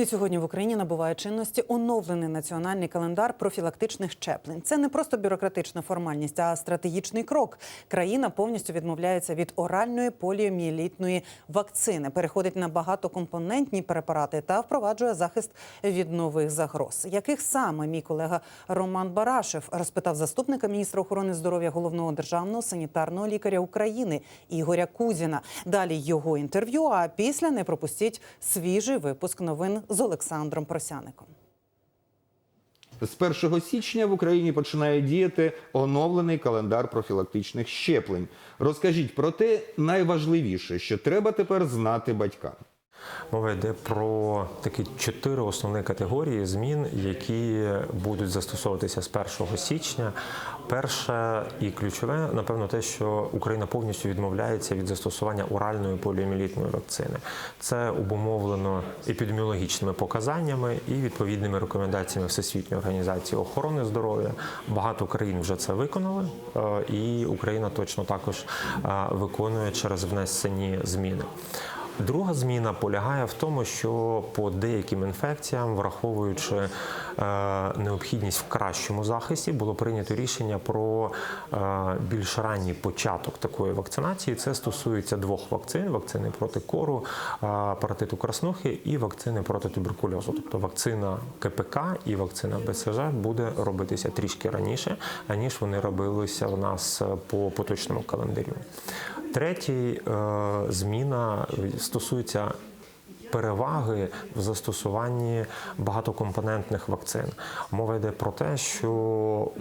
І сьогодні в Україні набуває чинності оновлений національний календар профілактичних щеплень. Це не просто бюрократична формальність, а стратегічний крок. Країна повністю відмовляється від оральної поліомієлітної вакцини, переходить на багатокомпонентні препарати та впроваджує захист від нових загроз. Яких саме мій колега Роман Барашев розпитав заступника міністра охорони здоров'я головного державного санітарного лікаря України Ігоря Кузіна. Далі його інтерв'ю. А після не пропустіть свіжий випуск новин з Олександром Просяником. З 1 січня в Україні починає діяти оновлений календар профілактичних щеплень. Розкажіть про те найважливіше, що треба тепер знати батькам. Мова йде про такі чотири основні категорії змін, які будуть застосовуватися з 1 січня. Перше і ключове, напевно, те, що Україна повністю відмовляється від застосування оральної поліоміелітної вакцини. Це обумовлено епідеміологічними показаннями і відповідними рекомендаціями Всесвітньої організації охорони здоров'я. Багато країн вже це виконали, е, і Україна точно також е, виконує через внесені зміни. Друга зміна полягає в тому, що по деяким інфекціям, враховуючи е, необхідність в кращому захисті, було прийнято рішення про е, більш ранній початок такої вакцинації. Це стосується двох вакцин: вакцини проти кору, е, паратиту краснухи і вакцини проти туберкульозу. Тобто вакцина КПК і вакцина БСЖ буде робитися трішки раніше, аніж вони робилися в нас по поточному календарю. Третій е, зміна стосується переваги в застосуванні багатокомпонентних вакцин. Мова йде про те, що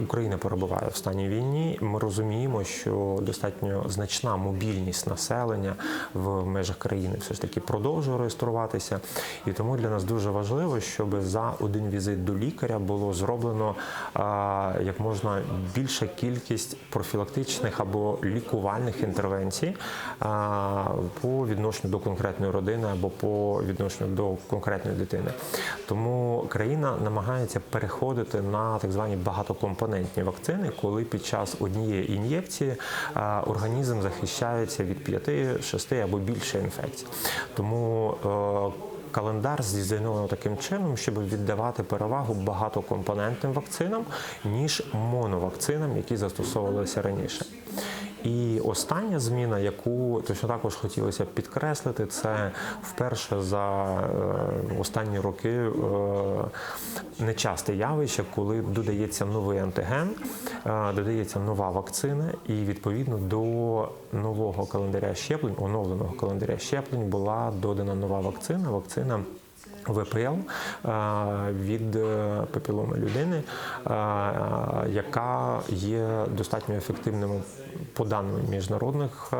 Україна перебуває в стані війні. Ми розуміємо, що достатньо значна мобільність населення в межах країни все ж таки продовжує реєструватися, і тому для нас дуже важливо, щоб за один візит до лікаря було зроблено а, як можна більша кількість профілактичних або лікувальних інтервенцій а, по відношенню до конкретної родини або по відношенню до конкретної дитини. Тому країна намагається переходити на так звані багатокомпонентні вакцини, коли під час однієї ін'єкції організм захищається від 5, 6 або більше інфекцій. Тому е, Календар здійснено таким чином, щоб віддавати перевагу багатокомпонентним вакцинам, ніж моновакцинам, які застосовувалися раніше. І остання зміна, яку точно також хотілося б підкреслити, це вперше за е, останні роки е, нечасте явище, коли додається новий антиген, е, додається нова вакцина, і відповідно до нового календаря щеплень, оновленого календаря щеплень, була додана нова вакцина. Вакцина ВПЛ е, від е, папіломи людини, е, яка є достатньо ефективним по даним міжнародних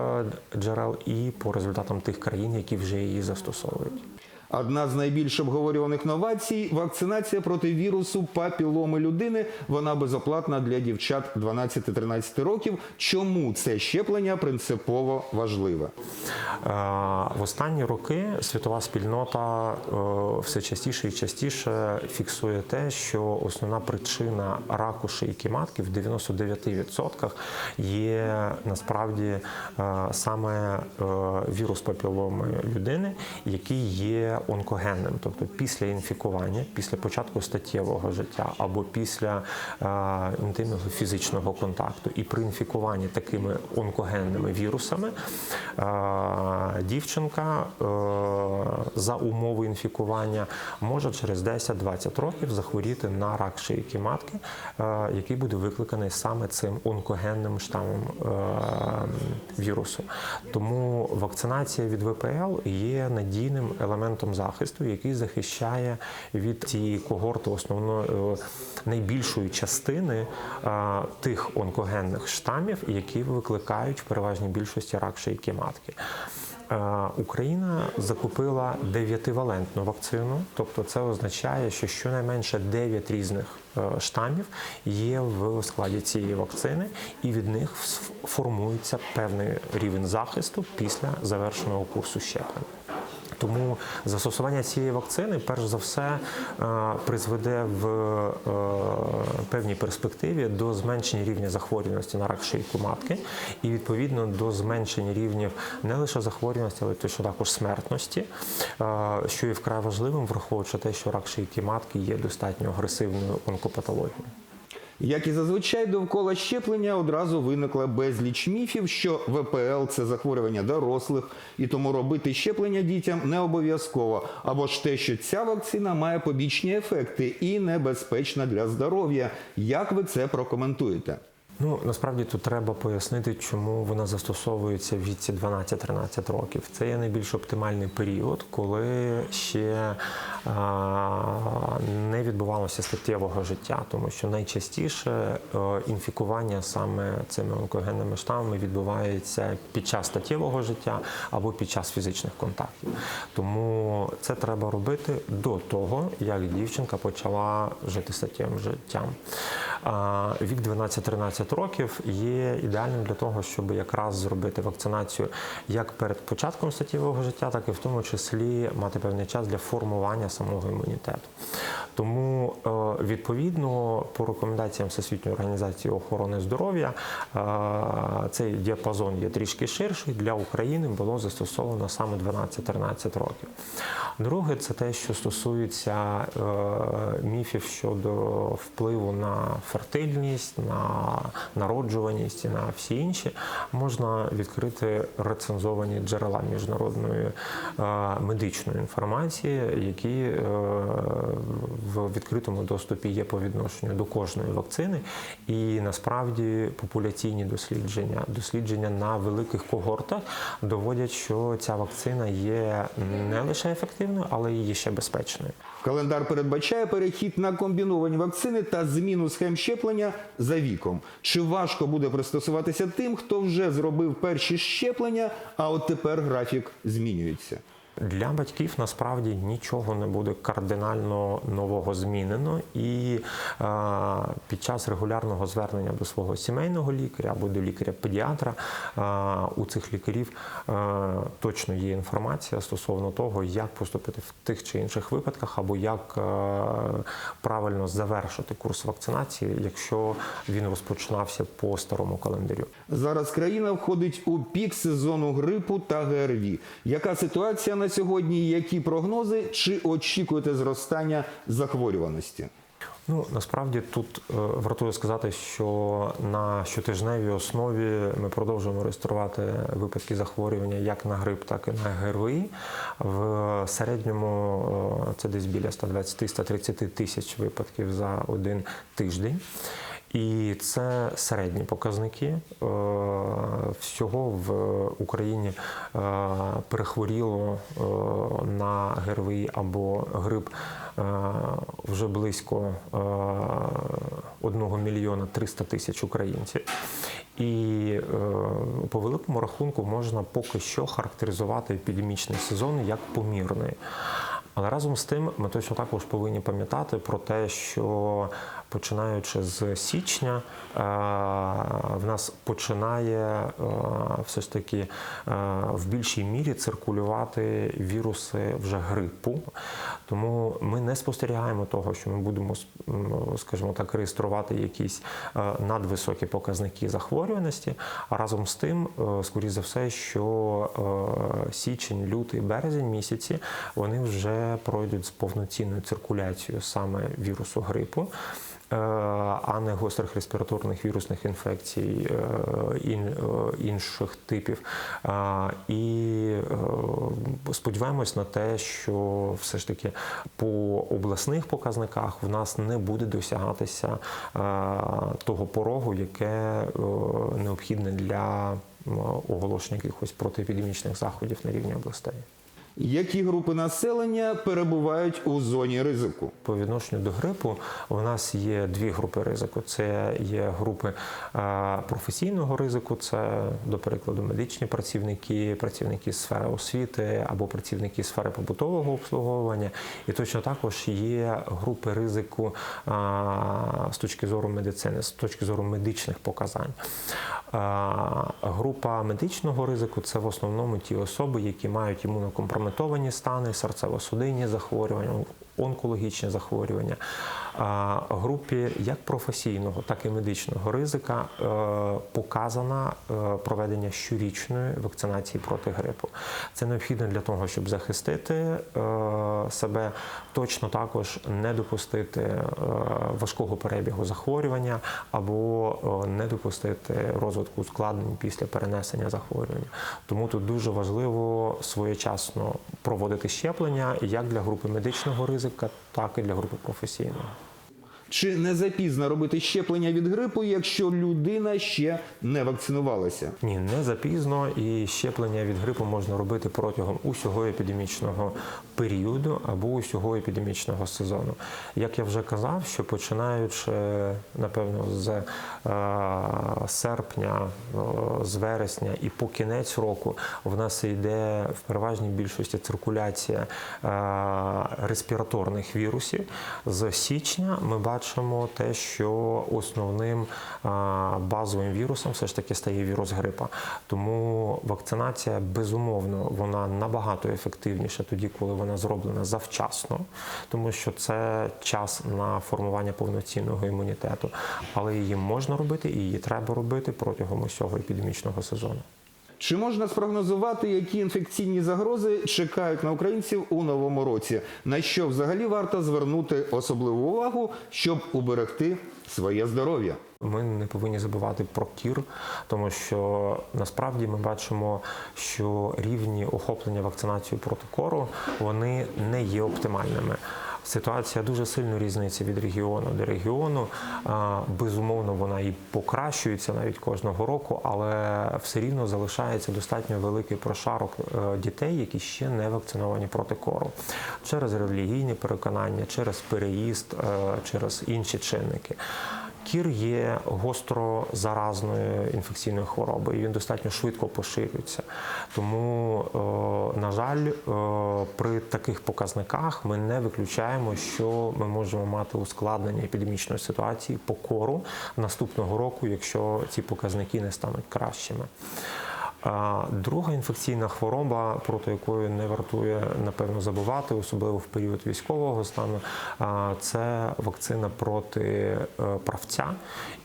джерел і по результатам тих країн, які вже її застосовують. Одна з найбільш обговорюваних новацій вакцинація проти вірусу папіломи людини. Вона безоплатна для дівчат 12-13 років. Чому це щеплення принципово важливе? Е, В останні роки світова спільнота е, все частіше і частіше фіксує те, що основна причина раку шийки матки в 99% є насправді е, саме вірус папіломи людини, який є онкогенним, тобто після інфікування, після початку статтєвого життя або після е, інтимного фізичного контакту, і при інфікуванні такими онкогенними вірусами е, дівчинка е, за умови інфікування може через 10-20 років захворіти на рак шийки матки, е, який буде викликаний саме цим онкогенним штамом е, вірусу. Тому вакцинація від ВПЛ є надійним елементом захисту, який захищає від цієї когорти основної е, найбільшої частини тих онкогенних штамів, які викликають в переважній більшості рак шийки матки. Е, Україна закупила дев'ятивалентну вакцину, тобто це означає, що щонайменше 9 різних е, штамів є в складі цієї вакцини, і від них формується певний рівень захисту після завершеного курсу щеплень. Тому застосування цієї вакцини, перш за все, е, призведе в е, певній перспективі до зменшення рівня захворюваності на рак шийки матки і відповідно до зменшення рівнів не лише захворюваності, але точно також смертності, е, що є вкрай важливим, враховуючи те, що рак шийки матки є достатньо агресивною онкопатологією. Як і зазвичай довкола щеплення одразу виникла безліч міфів, що ВПЛ це захворювання дорослих, і тому робити щеплення дітям не обов'язково. Або ж те, що ця вакцина має побічні ефекти і небезпечна для здоров'я. Як ви це прокоментуєте? Ну насправді тут треба пояснити, чому вона застосовується в віці 12-13 років. Це є найбільш оптимальний період, коли ще не відбувалося статтєвого життя, тому що найчастіше інфікування саме цими онкогенними штамами відбувається під час статтєвого життя або під час фізичних контактів. Тому це треба робити до того, як дівчинка почала жити статтєвим життям. Вік 12-13 років є ідеальним для того, щоб якраз зробити вакцинацію як перед початком статтєвого життя, так і в тому числі мати певний час для формування самого імунітету. Тому е, відповідно по рекомендаціям Всесвітньої організації охорони здоров'я е, цей діапазон є трішки ширший. Для України було застосовано саме 12-13 років. Друге, це те, що стосується е, міфів щодо впливу на фертильність, на народжуваність і на всі інші, можна відкрити рецензовані джерела міжнародної медичної інформації, які в відкритому доступі є по відношенню до кожної вакцини. І насправді популяційні дослідження, дослідження на великих когортах доводять, що ця вакцина є не лише ефективною, але і є ще безпечною. Календар передбачає перехід на комбіновані вакцини та зміну схем щеплення за віком. Чи важко буде пристосуватися тим, хто вже зробив перші щеплення, а от тепер графік змінюється? Для батьків насправді нічого не буде кардинально нового змінено, і е, під час регулярного звернення до свого сімейного лікаря або до лікаря-педіатра е, у цих лікарів е, точно є інформація стосовно того, як поступити в тих чи інших випадках, або як е, правильно завершити курс вакцинації, якщо він розпочинався по старому календарю. Зараз країна входить у пік сезону грипу та ГРВІ. Яка ситуація на сьогодні? Які прогнози? Чи очікуєте зростання захворюваності? Ну насправді тут е, вартує сказати, що на щотижневій основі ми продовжуємо реєструвати випадки захворювання як на грип, так і на ГРВІ. В середньому е, це десь біля 120-130 тисяч випадків за один тиждень. І це середні показники. Е, Всього в Україні е, перехворіло е, на ГРВІ або грип вже близько 1 мільйона 300 тисяч українців. І по великому рахунку можна поки що характеризувати епідемічний сезон як помірний. Але разом з тим ми точно також повинні пам'ятати про те, що починаючи з січня, е, в нас починає е, все ж таки е, в більшій мірі циркулювати віруси вже грипу. Тому ми не спостерігаємо того, що ми будемо, скажімо так, реєструвати якісь надвисокі показники захворюваності. А разом з тим, скоріше за все, що січень, лютий, березень місяці вони вже пройдуть з повноцінною циркуляцією саме вірусу грипу. А не гострих респіраторних вірусних інфекцій е, е, інших типів. І е, сподіваємось на те, що все ж таки по обласних показниках в нас не буде досягатися того порогу, яке необхідне для оголошення якихось протиепідемічних заходів на рівні областей. Які групи населення перебувають у зоні ризику? По відношенню до грипу у нас є дві групи ризику. Це є групи е, професійного ризику, це, до прикладу, медичні працівники, працівники сфери освіти або працівники сфери побутового обслуговування. І точно також є групи ризику е, з точки зору медицини, з точки зору медичних показань. Е, Група медичного ризику це в основному ті особи, які мають імунокомпрометовані стани, серцево-судинні захворювання, онкологічні захворювання. Групі як професійного, так і медичного ризика е, показано е, проведення щорічної вакцинації проти грипу. Це необхідно для того, щоб захистити е, себе, точно також не допустити важкого перебігу захворювання або не допустити розвитку ускладнень після перенесення захворювання. Тому тут дуже важливо своєчасно проводити щеплення як для групи медичного ризика, так і для групи професійного. Чи не запізно робити щеплення від грипу, якщо людина ще не вакцинувалася? Ні, не запізно, і щеплення від грипу можна робити протягом усього епідемічного періоду або усього епідемічного сезону. Як я вже казав, що починаючи напевно з е, серпня, з вересня і по кінець року в нас йде в переважній більшості циркуляція е, респіраторних вірусів. З січня ми бачимо те, що основним базовим вірусом все ж таки стає вірус грипа. Тому вакцинація безумовно вона набагато ефективніша тоді, коли вона зроблена завчасно, тому що це час на формування повноцінного імунітету. Але її можна робити і її треба робити протягом усього епідемічного сезону. Чи можна спрогнозувати, які інфекційні загрози чекають на українців у новому році? На що взагалі варто звернути особливу увагу, щоб уберегти своє здоров'я? Ми не повинні забувати про кір, тому що насправді ми бачимо, що рівні охоплення вакцинацією проти кору вони не є оптимальними. Ситуація дуже сильно різниця від регіону до регіону. Безумовно, вона і покращується навіть кожного року, але все рівно залишається достатньо великий прошарок е, дітей, які ще не вакциновані проти кору через релігійні переконання, через переїзд, е, через інші чинники. Кір є гостро заразною інфекційною хворобою. і Він достатньо швидко поширюється. Тому, е, на жаль, е, при таких показниках ми не виключаємо, що ми можемо мати ускладнення епідемічної ситуації по кору наступного року, якщо ці показники не стануть кращими. Друга інфекційна хвороба, проти якої не вартує напевно забувати, особливо в період військового стану, це вакцина проти е, правця.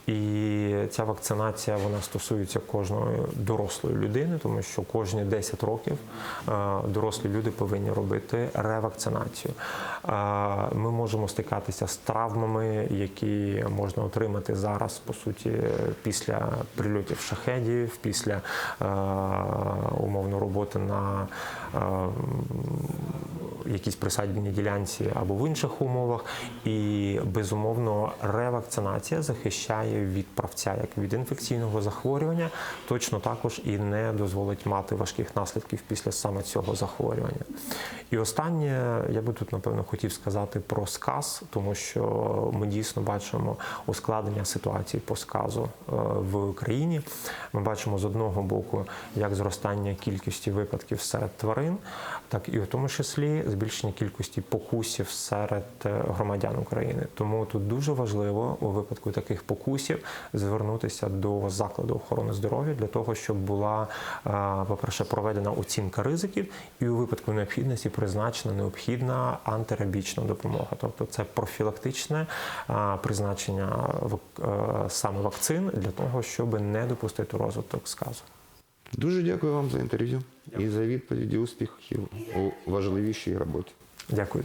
І ця вакцинація вона стосується кожної дорослої людини, тому що кожні 10 років е, дорослі люди повинні робити ревакцинацію. Е, Ми можемо стикатися з травмами, які можна отримати зараз, по суті, після прильотів шахедів, після умовно роботи на е, якійсь присадній ділянці або в інших умовах. І безумовно ревакцинація захищає від правця як від інфекційного захворювання, точно також і не дозволить мати важких наслідків після саме цього захворювання. І останнє я би тут напевно хотів сказати про сказ, тому що ми дійсно бачимо ускладнення ситуації по сказу е, в країні. Ми бачимо з одного боку як зростання кількості випадків серед тварин, так і в тому числі збільшення кількості покусів серед е, громадян України. Тому тут дуже важливо у випадку таких покусів звернутися до закладу охорони здоров'я для того, щоб була, е, по-перше, проведена оцінка ризиків, і у випадку необхідності призначена необхідна антирабічна допомога. Тобто це профілактичне е, призначення саме вакцин для того, щоб не допустити розвиток сказу. Дуже дякую вам за інтерв'ю і за відповіді успіхів у важливішій роботі. Дякую.